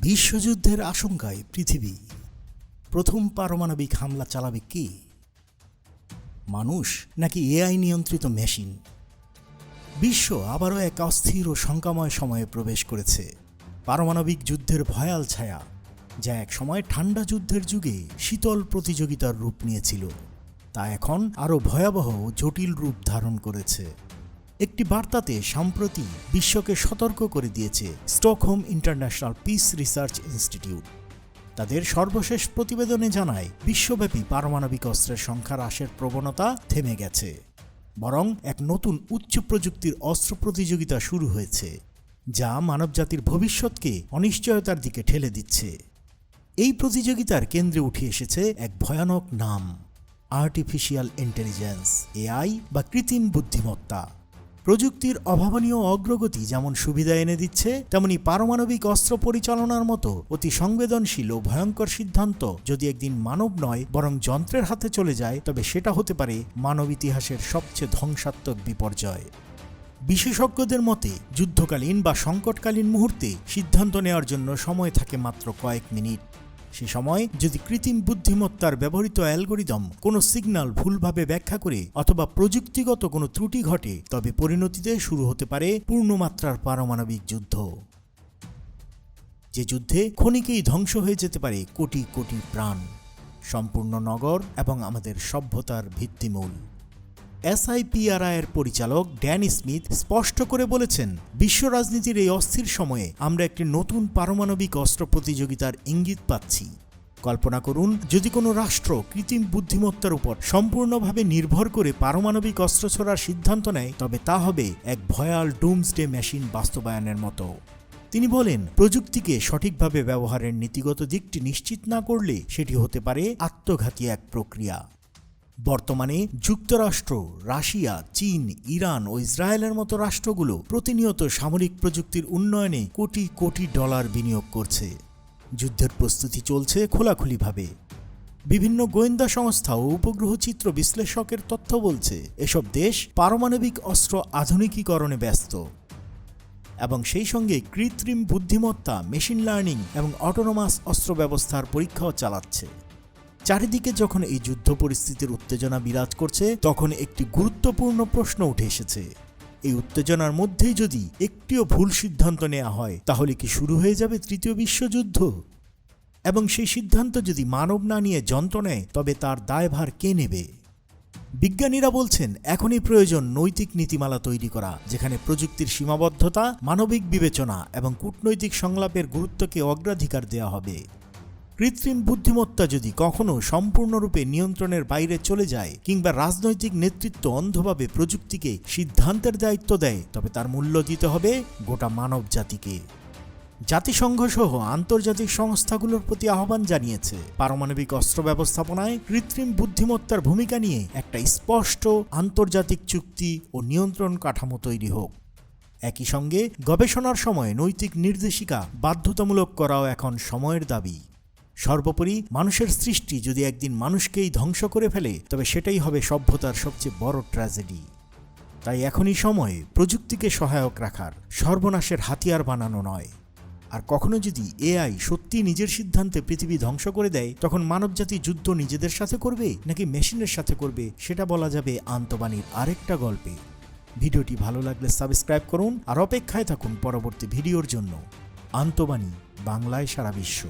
বিশ্বযুদ্ধের আশঙ্কায় পৃথিবী। প্রথম পারমাণবিক হামলা চালাবে কে? মানুষ নাকি এআই নিয়ন্ত্রিত মেশিন? বিশ্ব আবারও এক অস্থির ও শঙ্কাময় সময়ে প্রবেশ করেছে। পারমাণবিক যুদ্ধের ভয়াল ছায়া, যা এক সময় ঠান্ডা যুদ্ধের যুগে শীতল প্রতিযোগিতার রূপ নিয়েছিল। তা এখন আরও ভয়াবহ জটিল রূপ ধারণ করেছে। একটি বার্তাতে সম্প্রতি বিশ্বকে সতর্ক করে দিয়েছে Stockholm International Peace Research Institute. তাদের সর্বশেষ প্রতিবেদনে জানায়, বিশ্বব্যাপী পারমাণবিক অস্ত্রের সংখ্যা হ্রাসের প্রবণতা থেমে গেছে। বরং এক নতুন উচ্চ প্রযুক্তির অস্ত্র প্রতিযোগিতা শুরু হয়েছে, যা মানবজাতির ভবিষ্যৎকে অনিশ্চয়তার দিকে ঠেলে দিচ্ছে। এই প্রতিযোগিতার কেন্দ্রে উঠে এসেছে এক ভয়ানক নাম আর্টিফিশিয়াল ইন্টেলিজেন্স এআই বা কৃত্রিম বুদ্ধিমত্তা। প্রযুক্তির অভাবনীয় অগ্রগতি যেমন সুবিধা এনে দিচ্ছে, তেমনি পারমাণবিক অস্ত্র পরিচালনার মতো অতি সংবেদনশীল ও ভয়ঙ্কর সিদ্ধান্ত যদি একদিন মানব নয়, বরং যন্ত্রের হাতে চলে যায়, তবে সেটা হতে পারে মানব ইতিহাসের সবচেয়ে ধ্বংসাত্মক বিপর্যয়। বিশেষজ্ঞদের মতে, যুদ্ধকালীন বা সংকটকালীন মুহূর্তে সিদ্ধান্ত নেওয়ার জন্য সময় থাকে মাত্র কয়েক মিনিট। সে সময় যদি কৃত্রিম বুদ্ধিমত্তার ব্যবহৃত অ্যালগোরিদম কোনো সিগন্যাল ভুলভাবে ব্যাখ্যা করে অথবা প্রযুক্তিগত কোনো ত্রুটি ঘটে, তবে পরিণতিতে শুরু হতে পারে পূর্ণমাত্রার পারমাণবিক যুদ্ধ। যে যুদ্ধে ক্ষণিকেই ধ্বংস হয়ে যেতে পারে কোটি কোটি প্রাণ। সম্পূর্ণ নগর এবং আমাদের সভ্যতার ভিত্তিমূল। এসআইপিআরআই এর পরিচালক ড্যান স্মিথ স্পষ্ট করে বলেছেন, বিশ্ব রাজনীতির এই অস্থির সময়ে আমরা একটি নতুন পারমাণবিক অস্ত্র প্রতিযোগিতার ইঙ্গিত পাচ্ছি। কল্পনা করুন, যদি কোনো রাষ্ট্র কৃত্রিম বুদ্ধিমত্তার উপর সম্পূর্ণভাবে নির্ভর করে পারমাণবিক অস্ত্র ছড়ার সিদ্ধান্ত নেয়, তবে তা হবে এক ভয়াল ডুমসডে মেশিন বাস্তবায়নের মতো। তিনি বলেন, প্রযুক্তিকে সঠিকভাবে ব্যবহারের নীতিগত দিকটি নিশ্চিত না করলে সেটি হতে পারে আত্মঘাতী এক প্রক্রিয়া। বর্তমানে যুক্তরাষ্ট্র, রাশিয়া, চীন, ইরান ও ইসরায়েলের মতো রাষ্ট্রগুলো প্রতিনিয়ত সামরিক প্রযুক্তির উন্নয়নে কোটি কোটি ডলার বিনিয়োগ করছে। যুদ্ধের প্রস্তুতি চলছে খোলাখুলিভাবে। বিভিন্ন গোয়েন্দা সংস্থা ও উপগ্রহ চিত্র বিশ্লেষকের তথ্য বলছে, এসব দেশ পারমাণবিক অস্ত্র আধুনিকীকরণে ব্যস্ত। এবং সেই সঙ্গে কৃত্রিম বুদ্ধিমত্তা, মেশিন লার্নিং এবং অটোনোমাস অস্ত্র ব্যবস্থার পরীক্ষাও চালাচ্ছে। চারিদিকে যখন এই যুদ্ধ পরিস্থিতির উত্তেজনা বিরাজ করছে, তখন একটি গুরুত্বপূর্ণ প্রশ্ন উঠে এসেছে। এই উত্তেজনার মধ্যেই যদি একটিও ভুল সিদ্ধান্ত নেওয়া হয়, তাহলে কি শুরু হয়ে যাবে তৃতীয় বিশ্বযুদ্ধ? এবং সেই সিদ্ধান্ত যদি মানব না নিয়ে যন্ত্র নেয়, তবে তার দায়ভার কে নেবে? বিজ্ঞানীরা বলছেন, এখনই প্রয়োজন নৈতিক নীতিমালা তৈরি করা, যেখানে প্রযুক্তির সীমাবদ্ধতা, মানবিক বিবেচনা এবং কূটনৈতিক সংলাপের গুরুত্বকে অগ্রাধিকার দেওয়া হবে। কৃত্রিম বুদ্ধিমত্তা যদি কখনো সম্পূর্ণরূপে নিয়ন্ত্রণের বাইরে চলে যায় কিংবা রাজনৈতিক নেতৃত্ব অন্ধভাবে প্রযুক্তিকে সিদ্ধান্তের দায়িত্ব দেয়, তবে তার মূল্য দিতে হবে গোটা মানব জাতিকে জাতিসংঘ সহ আন্তর্জাতিক সংস্থাগুলোর প্রতি আহ্বান জানিয়েছে, পারমাণবিক অস্ত্র ব্যবস্থাপনায় কৃত্রিম বুদ্ধিমত্তার ভূমিকা নিয়ে একটা স্পষ্ট আন্তর্জাতিক চুক্তি ও নিয়ন্ত্রণ কাঠামো তৈরি হোক। একই সঙ্গে গবেষণার সময় নৈতিক নির্দেশিকা বাধ্যতামূলক করাও এখন সময়ের দাবি। সর্বোপরি মানুষের সৃষ্টি যদি একদিন মানুষকেই ধ্বংস করে ফেলে, তবে সেটাই হবে সভ্যতার সবচেয়ে বড় ট্র্যাজেডি। তাই এখনই সময় প্রযুক্তিকে সহায়ক রাখার, সর্বনাশের হাতিয়ার বানানো নয়। আর কখনো যদি এআই সত্যি নিজের সিদ্ধান্তে পৃথিবী ধ্বংস করে দেয়, তখন মানবজাতি যুদ্ধ নিজেদের সাথে করবে নাকি মেশিনের সাথে করবে, সেটা বলা যাবে আন্তবাণীর আরেকটা গল্পে। ভিডিওটি ভালো লাগলে সাবস্ক্রাইব করুন আর অপেক্ষায় থাকুন পরবর্তী ভিডিওর জন্য। আন্তবাণী, বাংলায় সারা বিশ্ব।